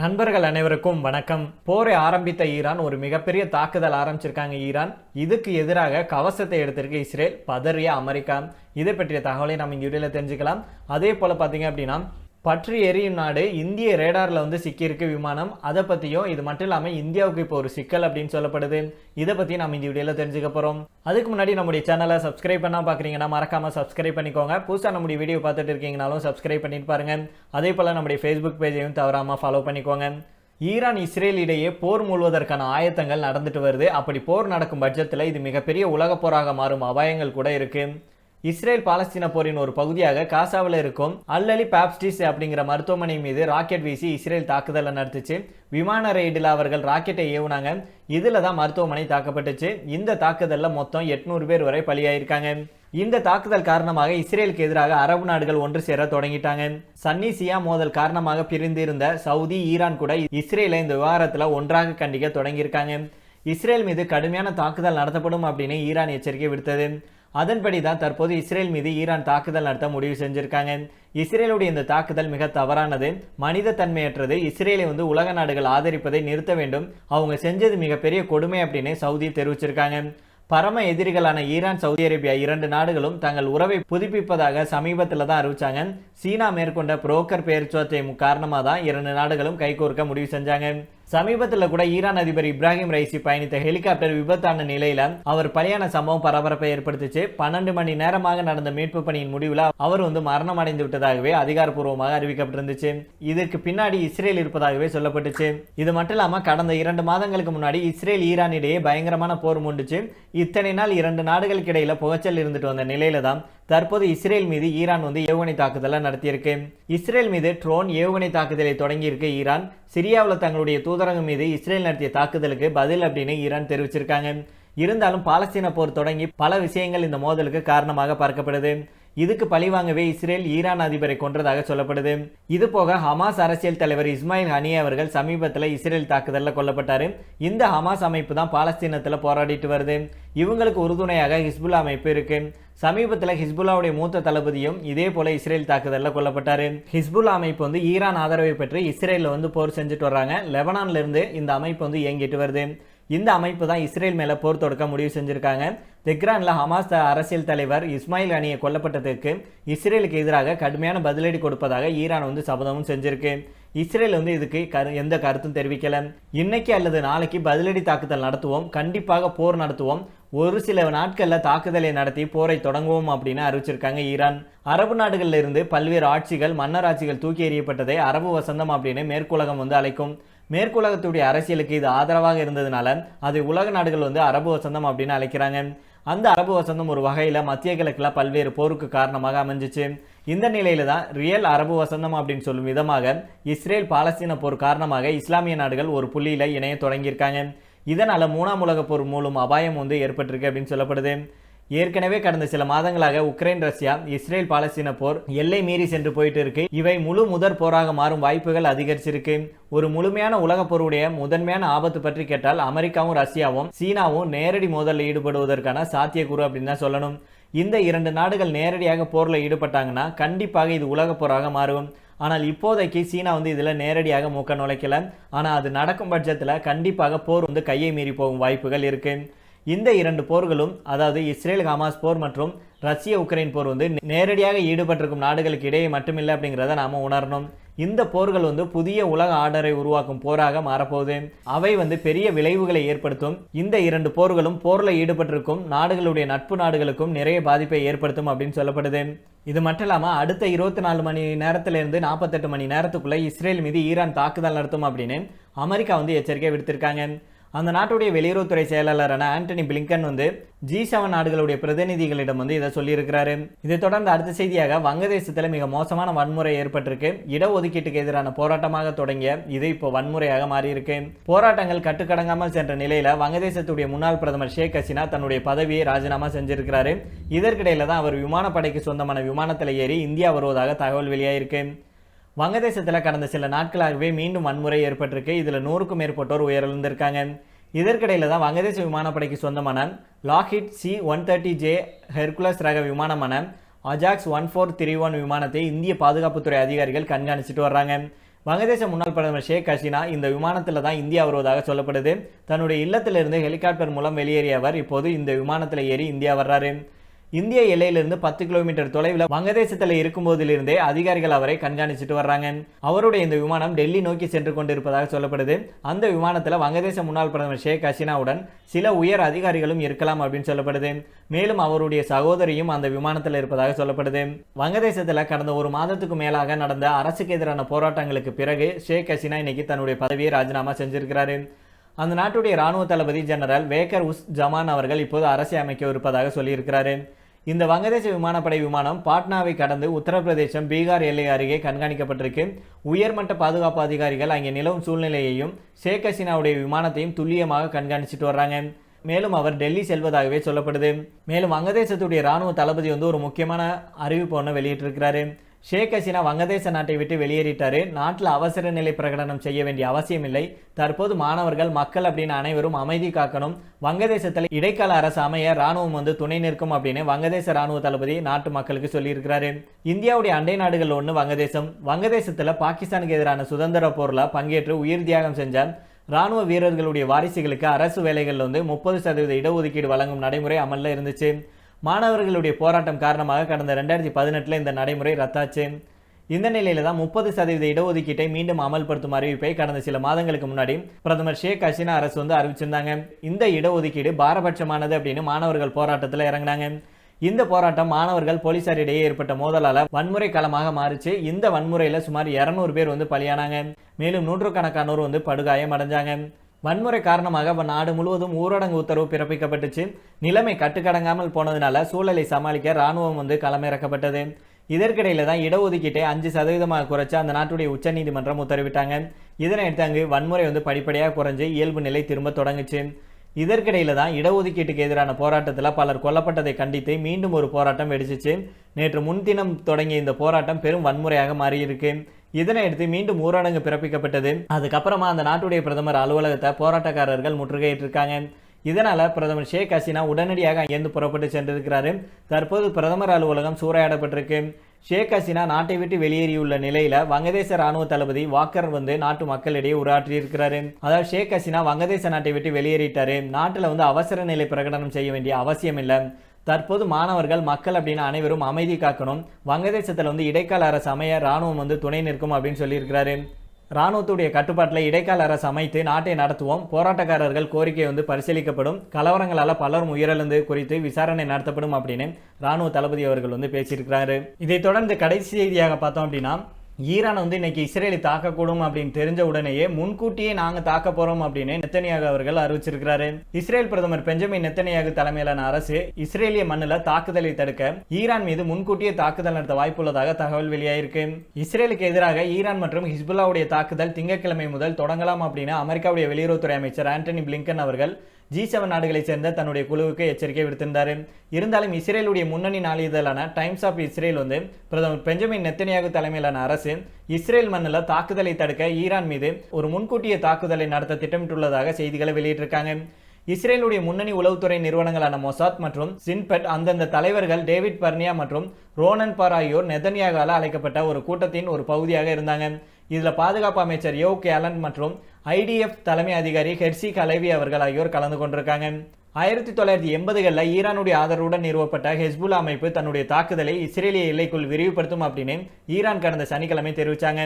நண்பர்கள் அனைவருக்கும் வணக்கம். போரை ஆரம்பித்த ஈரான் ஒரு மிகப்பெரிய தாக்குதல் ஆரம்பிச்சிருக்காங்க ஈரான். இதுக்கு எதிராக கவசத்தை எடுத்திருக்கு இஸ்ரேல் பதறிய அமெரிக்கா. இதை பற்றிய தகவலை நம்ம இங்கே தெரிஞ்சுக்கலாம். அதே போல பாத்தீங்க அப்படின்னா பற்றி எரியும் நாடு இந்திய ரேடாரில் வந்து சிக்கியிருக்கு விமானம். அதை பற்றியும் இது மட்டும் இல்லாமல் இந்தியாவுக்கு இப்போ ஒரு சிக்கல் அப்படின்னு சொல்லப்படுது. இதை பற்றி நம்ம இந்த வீடியோவில் தெரிஞ்சுக்க போகிறோம் அதுக்கு முன்னாடி நம்முடைய சேனலை சப்ஸ்கிரைப் பண்ணால் பார்க்குறீங்கன்னா மறக்காமல் சப்ஸ்கிரைப் பண்ணிக்கோங்க. புதுசாக நம்முடைய வீடியோ பார்த்துட்டு இருக்கீங்கனாலும் சப்ஸ்கிரைப் பண்ணிட்டு பாருங்கள் அதே போல் நம்முடைய ஃபேஸ்புக் பேஜையும் தவறாமல் ஃபாலோ பண்ணிக்கோங்க. ஈரான் இஸ்ரேல் இடையே போர் மூழ்வதற்கான ஆயத்தங்கள் நடந்துட்டு வருது. அப்படி போர் நடக்கும் பட்சத்தில் இது மிகப்பெரிய உலக போராக மாறும் அபாயங்கள் கூட இருக்குது இஸ்ரேல் பாலஸ்தீன போரின் ஒரு பகுதியாக காசாவில் இருக்கும் அல்லலி பாப்ஸ்டிஸ் அப்படிங்கிற மருத்துவமனை மீது ராக்கெட் வீசி இஸ்ரேல் தாக்குதலை நடத்துச்சு. விமான ரெய்டில் அவர்கள் ராக்கெட்டை ஏவுனாங்க. இதில் தான் மருத்துவமனை தாக்கப்பட்டுச்சு. இந்த தாக்குதலில் மொத்தம் எட்நூறு பேர் வரை பலியாயிருக்காங்க. இந்த தாக்குதல் காரணமாக இஸ்ரேலுக்கு எதிராக அரபு நாடுகள் ஒன்று சேர தொடங்கிட்டாங்க. சன்னி சியா மோதல் காரணமாக பிரிந்திருந்த சவுதி ஈரான் கூட இஸ்ரேலை இந்த விவகாரத்தில் ஒன்றாக கண்டிக்க தொடங்கியிருக்காங்க. இஸ்ரேல் மீது கடுமையான தாக்குதல் நடத்தப்படும் அப்படின்னு ஈரான் எச்சரிக்கை விடுத்தது. அதன்படி தான் தற்போது இஸ்ரேல் மீது ஈரான் தாக்குதல் நடத்த முடிவு செஞ்சிருக்காங்க. இஸ்ரேலுடைய இந்த தாக்குதல் மிக தவறானது. மனித தன்மையற்றது. இஸ்ரேலை வந்து உலக நாடுகள் ஆதரிப்பதை நிறுத்த வேண்டும். அவங்க செஞ்சது மிகப்பெரிய கொடுமை அப்படின்னு சவுதி தெரிவிச்சிருக்காங்க. பரம எதிரிகளான ஈரான் சவுதி அரேபியா இரண்டு நாடுகளும் தங்கள் உறவை புதுப்பிப்பதாக சமீபத்தில் தான் அறிவிச்சாங்க. சீனா மேற்கொண்ட புரோக்கர் பேச்சுவார்த்தை காரணமாக தான் இரண்டு நாடுகளும் கைகோர்க்க முடிவு செஞ்சாங்க. சமீபத்தில் கூட ஈரான் அதிபர் இப்ராஹிம் ரைசி பயணித்த ஹெலிகாப்டர் விபத்தான நிலையில அவர் பலியான சம்பவம் பரபரப்பை ஏற்படுத்துச்சு. பன்னெண்டு மணி நேரமாக நடந்த மீட்பு பணியின் முடிவில் அவர் வந்து மரணம் அடைந்து விட்டதாகவே அதிகாரப்பூர்வமாக அறிவிக்கப்பட்டிருந்துச்சு. இதற்கு பின்னாடி இஸ்ரேல் இருப்பதாகவே சொல்லப்பட்டுச்சு. இது மட்டும் இல்லாம கடந்த இரண்டு மாதங்களுக்கு முன்னாடி இஸ்ரேல் ஈரான் இடையே பயங்கரமான போர் முண்டுச்சு. இத்தனை நாள் இரண்டு நாடுகளுக்கு இடையில புகைச்சல் இருந்துட்டு வந்த நிலையில தான் தற்போது இஸ்ரேல் மீது ஈரான் வந்து ஏவுகணை தாக்குதலை நடத்தியிருக்கு. இஸ்ரேல் மீது ட்ரோன் ஏவுகணை தாக்குதலை தொடங்கியிருக்கு ஈரான். சிரியாவில் தங்களுடைய தூதரகம் மீது இஸ்ரேல் நடத்திய தாக்குதலுக்கு பதில் அப்படின்னு ஈரான் தெரிவிச்சிருக்காங்க. இருந்தாலும் பாலஸ்தீன போர் தொடங்கி பல விஷயங்கள் இந்த மோதலுக்கு காரணமாக பார்க்கப்படுது. இதுக்கு பழிவாங்கவே இஸ்ரேல் ஈரான் அதிபரை கொன்றதாக சொல்லப்படுது. இது போக ஹமாஸ் அரசியல் தலைவர் இஸ்மாயில் ஹனி அவர்கள் சமீபத்தில் இஸ்ரேல் தாக்குதலில் கொல்லப்பட்டார். இந்த ஹமாஸ் அமைப்பு தான் பாலஸ்தீனத்தில் போராடிட்டு வருது. இவங்களுக்கு உறுதுணையாக ஹிஸ்புல்லா அமைப்பு இருக்கு. சமீபத்தில் ஹிஸ்புல்லாவுடைய மூத்த தளபதியும் இதே போல இஸ்ரேல் தாக்குதலில் கொல்லப்பட்டார். ஹிஸ்புல்லா அமைப்பு வந்து ஈரான் ஆதரவை பெற்று இஸ்ரேலில் வந்து போர் செஞ்சுட்டு வர்றாங்க. லெபனான்லேருந்து இந்த அமைப்பு வந்து இயங்கிட்டு வருது. இந்த அமைப்பு தான் இஸ்ரேல் மேலே போர் தொடுக்க முடிவு செஞ்சுருக்காங்க. தெஹ்ரானில் ஹமாஸ் அரசியல் தலைவர் இஸ்மாயில் அணியை கொல்லப்பட்டதுக்கு இஸ்ரேலுக்கு எதிராக கடுமையான பதிலடி கொடுப்பதாக ஈரான் வந்து சபதமும் செஞ்சிருக்கு. இஸ்ரேல் வந்து இதுக்கு கரு எந்த கருத்தும் தெரிவிக்கல. இன்னைக்கு அல்லது நாளைக்கு பதிலடி தாக்குதல் நடத்துவோம். கண்டிப்பாக போர் நடத்துவோம். ஒரு சில நாட்களில் தாக்குதலை நடத்தி போரை தொடங்குவோம் அப்படின்னு அறிவிச்சிருக்காங்க ஈரான். அரபு நாடுகளில் இருந்து பல்வேறு ஆட்சிகள் மன்னர் ஆட்சிகள் தூக்கி எறியப்பட்டதை அரபு வசந்தம் அப்படின்னு மேற்குலகம் வந்து அழைக்கும். மேற்குலகத்துடைய அரசியலுக்கு இது ஆதரவாக இருந்ததுனால அதை உலக நாடுகள் வந்து அரபு வசந்தம் அப்படின்னு அழைக்கிறாங்க. அந்த அரபு வசந்தம் ஒரு வகையில் மத்திய கிழக்கில் பல்வேறு போருக்கு காரணமாக அமைஞ்சிச்சு. இந்த நிலையில தான் ரியல் அரபு வசந்தம் அப்படின்னு சொல்லும் விதமாக இஸ்ரேல் பாலஸ்தீன போர் காரணமாக இஸ்லாமிய நாடுகள் ஒரு புள்ளியில இணைய தொடங்கியிருக்காங்க. இதனால் மூணாம் உலக போர் மூலம் அபாயம் வந்து ஏற்பட்டிருக்கு அப்படின்னு சொல்லப்படுது. ஏற்கனவே கடந்த சில மாதங்களாக உக்ரைன் ரஷ்யா இஸ்ரேல் பாலஸ்தீன போர் எல்லை மீறி சென்று போயிட்டு இருக்கு. இவை முழு முதற் போராக மாறும் வாய்ப்புகள் அதிகரிச்சிருக்கு. ஒரு முழுமையான உலக போருடைய முதன்மையான ஆபத்து பற்றி கேட்டால் அமெரிக்காவும் ரஷ்யாவும் சீனாவும் நேரடி மோதலில் ஈடுபடுவதற்கான சாத்தியக்கூறு அப்படின்னு தான் சொல்லணும். இந்த இரண்டு நாடுகள் நேரடியாக போரில் ஈடுபட்டாங்கன்னா கண்டிப்பாக இது உலக போராக மாறும். ஆனால் இப்போதைக்கு சீனா வந்து இதில் நேரடியாக மூக்க நுழைக்கல. ஆனால் அது நடக்கும் பட்சத்தில் கண்டிப்பாக போர் வந்து கையை மீறி போகும் வாய்ப்புகள் இருக்குது இந்த இரண்டு போர்களும் அதாவது இஸ்ரேல் ஹமாஸ் போர் மற்றும் ரஷ்ய உக்ரைன் போர் வந்து நேரடியாக ஈடுபட்டிருக்கும் நாடுகளுக்கு இடையே மட்டுமில்லை அப்படிங்கிறத நாம் உணரணும். இந்த போர்கள் வந்து புதிய உலக ஆர்டரை உருவாக்கும் போராக மாறப்போகுது. அவை வந்து பெரிய விளைவுகளை ஏற்படுத்தும். இந்த இரண்டு போர்களும் போரில் ஈடுபட்டிருக்கும் நாடுகளுடைய நட்பு நாடுகளுக்கும் நிறைய பாதிப்பை ஏற்படுத்தும் அப்படின்னு சொல்லப்படுது. இது மட்டும் இல்லாமல் அடுத்த இருபத்தி நாலு மணி நேரத்திலிருந்து நாற்பத்தெட்டு மணி நேரத்துக்குள்ளே இஸ்ரேல் மீது ஈரான் தாக்குதல் நடத்தும் அப்படின்னு அமெரிக்கா வந்து எச்சரிக்கை விடுத்திருக்காங்க. அந்த நாட்டுடைய வெளியுறவுத்துறை செயலாளரான ஆண்டனி பிளிங்கன் வந்து ஜி செவன் நாடுகளுடைய பிரதிநிதிகளிடம் வந்து இதை சொல்லியிருக்கிறாரு. இதை தொடர்ந்து அடுத்த செய்தியாக வங்கதேசத்தில் மிக மோசமான வன்முறை ஏற்பட்டிருக்கு. இடஒதுக்கீட்டுக்கு எதிரான போராட்டமாக தொடங்கிய இது இப்போ வன்முறையாக மாறியிருக்கு. போராட்டங்கள் கட்டுக்கடங்காமல் சென்ற நிலையில வங்கதேசத்துடைய முன்னாள் பிரதமர் ஷேக் ஹசினா தன்னுடைய பதவியை ராஜினாமா செஞ்சிருக்கிறாரு. இதற்கிடையில தான் அவர் விமானப்படைக்கு சொந்தமான விமானத்தில் ஏறி இந்தியா வருவதாக தகவல் வெளியாயிருக்கு. வங்கதேசத்தில் கடந்த சில நாட்களாகவே மீண்டும் வன்முறை ஏற்பட்டிருக்கு. இதில் நூறுக்கும் மேற்பட்டோர் உயிரிழந்திருக்காங்க. இதற்கிடையில் தான் வங்கதேச விமானப்படைக்கு சொந்தமான Lockheed C one thirty J Hercules ரக விமானமான Ajax one four three one விமானத்தை இந்திய பாதுகாப்புத்துறை அதிகாரிகள் கண்காணிச்சிட்டு வர்றாங்க. வங்கதேச முன்னாள் பிரதமர் ஷேக் ஹசீனா இந்த விமானத்தில் தான் இந்தியா வருவதாக சொல்லப்படுது. தன்னுடைய இல்லத்திலிருந்து ஹெலிகாப்டர் மூலம் வெளியேறிய அவர் இப்போது இந்த விமானத்தில் ஏறி இந்தியா வர்றாரு. இந்திய எல்லையிலிருந்து பத்து கிலோமீட்டர் தொலைவில் வங்கதேசத்தில் இருக்கும்போதிலிருந்தே அதிகாரிகள் அவரை கண்காணிச்சுட்டு வர்றாங்க. அவருடைய இந்த விமானம் டெல்லி நோக்கி சென்று கொண்டிருப்பதாக சொல்லப்படுது. அந்த விமானத்தில் வங்கதேச முன்னாள் பிரதமர் ஷேக் ஹசீனாவுடன் சில உயர் அதிகாரிகளும் இருக்கலாம் அப்படின்னு சொல்லப்படுது. மேலும் அவருடைய சகோதரியும் அந்த விமானத்தில் இருப்பதாக சொல்லப்படுது. வங்கதேசத்தில் கடந்த ஒரு மாதத்துக்கு மேலாக நடந்த அரசுக்கு எதிரான போராட்டங்களுக்கு பிறகு ஷேக் ஹசீனா இன்னைக்கு தன்னுடைய பதவியை ராஜினாமா செஞ்சிருக்கிறாரு. அந்த நாட்டுடைய ராணுவ தளபதி ஜெனரல் வேக்கர் உஸ் ஜமான் அவர்கள் இப்போது அரசை அமைக்க இருப்பதாக சொல்லியிருக்கிறாரு. இந்த வங்கதேச விமானப்படை விமானம் பாட்னாவை கடந்து உத்தரப்பிரதேசம் பீகார் எல்லை அருகே கண்காணிக்கப்பட்டிருக்கு. உயர்மட்ட பாதுகாப்பு அதிகாரிகள் அங்கே நிலவும் சூழ்நிலையையும் ஷேக் ஹசீனாவுடைய விமானத்தையும் துல்லியமாக கண்காணிச்சிட்டு வர்றாங்க. மேலும் அவர் டெல்லி செல்வதாகவே சொல்லப்படுது. மேலும் வங்கதேசத்துடைய ராணுவ தளபதி வந்து ஒரு முக்கியமான அறிவிப்பு ஒன்று வெளியிட்டிருக்கிறாரு. ஷேக் ஹசீனா வங்கதேச நாட்டை விட்டு வெளியேறிட்டாரு. நாட்டில் அவசர நிலை பிரகடனம் செய்ய வேண்டிய அவசியம் இல்லை தற்போது மாணவர்கள் மக்கள் அப்படின்னு அனைவரும் அமைதி காக்கணும். வங்கதேசத்தில் இடைக்கால அரசு அமைய ராணுவம் வந்து துணை நிற்கும் அப்படின்னு வங்கதேச ராணுவ தளபதி நாட்டு மக்களுக்கு சொல்லியிருக்கிறாரு. இந்தியாவுடைய அண்டை நாடுகள் ஒன்று வங்கதேசம். வங்கதேசத்தில் பாகிஸ்தானுக்கு எதிரான சுதந்திர போரில் பங்கேற்று உயிர் தியாகம் செஞ்ச ராணுவ வீரர்களுடைய வாரிசுகளுக்கு அரசு வேலைகளில் வந்து முப்பது சதவீத இடஒதுக்கீடு வழங்கும் நடைமுறை அமலில் இருந்துச்சு. மாணவர்களுடைய போராட்டம் காரணமாக கடந்த ரெண்டாயிரத்தி பதினெட்டில் இந்த நடைமுறை ரத்தாச்சு. இந்த நிலையில தான் முப்பது சதவீத இடஒதுக்கீட்டை மீண்டும் அமல்படுத்தும் அறிவிப்பை கடந்த சில மாதங்களுக்கு முன்னாடி பிரதமர் ஷேக் ஹசீனா அரசு வந்து அறிவிச்சிருந்தாங்க. இந்த இடஒதுக்கீடு பாரபட்சமானது அப்படின்னு மாணவர்கள் போராட்டத்தில் இறங்கினாங்க. இந்த போராட்டம் மாணவர்கள் போலீசாரிடையே ஏற்பட்ட மோதலால வன்முறை களமாக மாறிச்சு. இந்த வன்முறையில சுமார் இருநூறு பேர் வந்து பலியானாங்க. மேலும் நூற்றுக்கணக்கானோர் வந்து படுகாயம் அடைஞ்சாங்க வன்முறை காரணமாக நாடு முழுவதும் ஊரடங்கு உத்தரவு பிறப்பிக்கப்பட்டுச்சு. நிலைமை கட்டுக்கடங்காமல் போனதுனால சூழலை சமாளிக்க ராணுவம் வந்து களமிறக்கப்பட்டது. இதற்கிடையில தான் இடஒதுக்கீட்டை அஞ்சு சதவீதமாக குறைச்சு அந்த நாட்டுடைய உச்சநீதிமன்றம் உத்தரவிட்டாங்க. இதனையடுத்து அங்கு வன்முறை வந்து படிப்படியாக குறைஞ்சு இயல்பு நிலை திரும்ப தொடங்குச்சு. இதற்கிடையில தான் இடஒதுக்கீட்டுக்கு எதிரான போராட்டத்தில் பலர் கொல்லப்பட்டதை கண்டித்து மீண்டும் ஒரு போராட்டம் வெடிச்சிச்சு. நேற்று முன்தினம் தொடங்கிய இந்த போராட்டம் பெரும் வன்முறையாக மாறியிருக்கு. இதனையடுத்து மீண்டும் ஊரடங்கு பிறப்பிக்கப்பட்டது. அதுக்கப்புறமா அந்த நாட்டுடைய பிரதமர் அலுவலகத்தை போராட்டக்காரர்கள் முற்றுகையிட்டிருக்காங்க. இதனால பிரதமர் ஷேக் ஹசீனா உடனடியாக அங்கேருந்து புறப்பட்டு சென்றிருக்கிறாரு. தற்போது பிரதமர் அலுவலகம் சூறையாடப்பட்டிருக்கு. ஷேக் ஹசீனா நாட்டை விட்டு வெளியேறியுள்ள நிலையில வங்கதேச ராணுவ தளபதி வாக்கர் வந்து நாட்டு மக்களிடையே உரையாற்றியிருக்கிறாரு. அதாவது ஷேக் ஹசீனா வங்கதேச நாட்டை விட்டு வெளியேறிட்டாரு. நாட்டில் வந்து அவசர நிலை பிரகடனம் செய்ய வேண்டிய அவசியம் இல்லை தற்போது மாணவர்கள் மக்கள் அப்படின்னு அனைவரும் அமைதி காக்கணும். வங்கதேசத்தில் வந்து இடைக்கால அரசு அமைய ராணுவம் வந்து துணை நிற்கும் அப்படின்னு சொல்லியிருக்கிறாரு. ராணுவத்துடைய கட்டுப்பாட்டில் இடைக்கால அரசு அமைத்து நாட்டை நடத்துவோம். போராட்டக்காரர்கள் கோரிக்கை வந்து பரிசீலிக்கப்படும். கலவரங்களால் பலரும் உயிரிழந்து குறித்து விசாரணை நடத்தப்படும் அப்படின்னு ராணுவ தளபதி அவர்கள் வந்து பேசியிருக்கிறாரு. இதைத் தொடர்ந்து கடைசி செய்தியாக பார்த்தோம் அப்படின்னா ஈரான் வந்து இன்னைக்கு இஸ்ரேலை தாக்கக்கூடும் அப்படின்னு தெரிஞ்ச உடனேயே முன்கூட்டியே நாங்க தாக்க போறோம் அப்படின்னு நெத்தனியாக அவர்கள் அறிவிச்சிருக்கிறாரு. இஸ்ரேல் பிரதமர் பெஞ்சமின் நெத்தனியாக தலைமையிலான அரசு இஸ்ரேலிய மண்ணில் தாக்குதலை தடுக்க ஈரான் மீது முன்கூட்டியே தாக்குதல் நடத்த வாய்ப்புள்ளதாக தகவல் வெளியாயிருக்கு. இஸ்ரேலுக்கு எதிராக ஈரான் மற்றும் ஹிஸ்புல்லாவுடைய தாக்குதல் திங்கட்கிழமை முதல் தொடங்கலாம் அப்படின்னு அமெரிக்காவுடைய வெளியுறவுத்துறை அமைச்சர் ஆண்டனி பிளிங்கன் அவர்கள் ஜி செவன் நாடுகளைச் சேர்ந்த தன்னுடைய குழுவுக்கு எச்சரிக்கை விடுத்திருந்தார். இருந்தாலும் இஸ்ரேலுடைய முன்னணி நாளிதழான டைம்ஸ் ஆஃப் இஸ்ரேல் வந்து பிரதமர் பெஞ்சமின் நெத்தனியாகு தலைமையிலான அரசு இஸ்ரேல் மண்ணில் தாக்குதலை தடுக்க ஈரான் மீது ஒரு முன்கூட்டிய தாக்குதலை நடத்த திட்டமிட்டுள்ளதாக செய்திகளை வெளியிட்டிருக்காங்க. இஸ்ரேலுடைய முன்னணி உளவுத்துறை நிறுவனங்களான மொசாத் மற்றும் சின்பெட் அந்தந்த தலைவர்கள் டேவிட் பர்னியா மற்றும் ரோனன் பார் ஆகியோர் நெதன்யாகால அழைக்கப்பட்ட ஒரு கூட்டத்தின் ஒரு பகுதியாக இருந்தாங்க. இதில் பாதுகாப்பு அமைச்சர் யோ கேலன் மற்றும் ஐடிஎஃப் தலைமை அதிகாரி ஹெர்சி கலைவி அவர்கள் ஆகியோர் கலந்து கொண்டிருக்காங்க. ஆயிரத்தி தொள்ளாயிரத்தி எண்பதுகளில் ஈரானுடைய ஆதரவுடன் நிறுவப்பட்ட ஹெஸ்புல்லா அமைப்பு தன்னுடைய தாக்குதலை இஸ்ரேலிய எல்லைக்குள் விரிவுபடுத்தும் அப்படின்னு ஈரான் கடந்த சனிக்கிழமை தெரிவித்தாங்க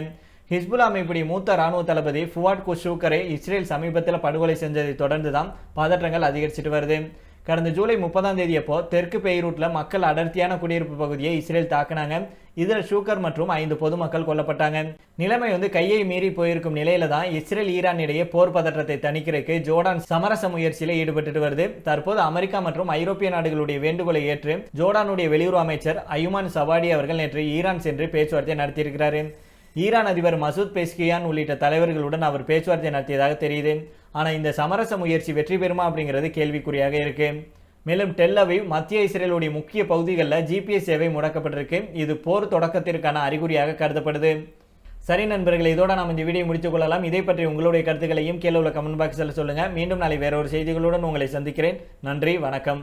ஹிஸ்புல்லா அமைப்புடைய மூத்த ராணுவ தளபதி ஃபுவாட் குஷூக்கரை இஸ்ரேல் சமீபத்தில் படுகொலை செஞ்சதை தொடர்ந்து தான் பதற்றங்கள் அதிகரிச்சிட்டு வருது. கடந்த ஜூலை முப்பதாம் தேதி அப்போ தெற்கு பெய்ரூட்டில் மக்கள் அடர்த்தியான குடியிருப்பு பகுதியை இஸ்ரேல் தாக்குனாங்க. இதில் ஷூக்கர் மற்றும் ஐந்து பொதுமக்கள் கொல்லப்பட்டாங்க. நிலைமை வந்து கையை மீறி போயிருக்கும் நிலையில தான் இஸ்ரேல் ஈரான் இடையே போர் பதற்றத்தை தணிக்கிறதுக்கு ஜோர்டான் சமரச முயற்சியில் ஈடுபட்டு வருது. தற்போது அமெரிக்கா மற்றும் ஐரோப்பிய நாடுகளுடைய வேண்டுகோளை ஏற்று ஜோர்டானுடைய வெளியுறவு அமைச்சர் அயுமான் சவாடி அவர்கள் நேற்று ஈரான் சென்று பேச்சுவார்த்தை நடத்தியிருக்கிறார். ஈரான் அதிபர் மசூத் பெஸ்கியான் உள்ளிட்ட தலைவர்களுடன் அவர் பேச்சுவார்த்தை நடத்தியதாக தெரியுது. ஆனால் இந்த சமரச முயற்சி வெற்றி பெறுமா அப்படிங்கிறது கேள்விக்குறியாக இருக்கு. மேலும் டெல்லவிவ் மத்திய இஸ்ரேலுடைய முக்கிய பகுதிகளில் ஜிபிஎஸ் சேவை முடக்கப்பட்டிருக்கு. இது போர் தொடக்கத்திற்கான அறிகுறியாக கருதப்படுது. சரி நண்பர்களை இதோட நாம் இந்த வீடியோ முடித்துக் கொள்ளலாம். இதை பற்றி உங்களுடைய கருத்துக்களையும் கீழே உள்ள கமெண்ட் பாக்ஸில் சொல்லுங்கள் மீண்டும் நாளை வேற ஒரு செய்திகளுடன் உங்களை சந்திக்கிறேன். நன்றி வணக்கம்.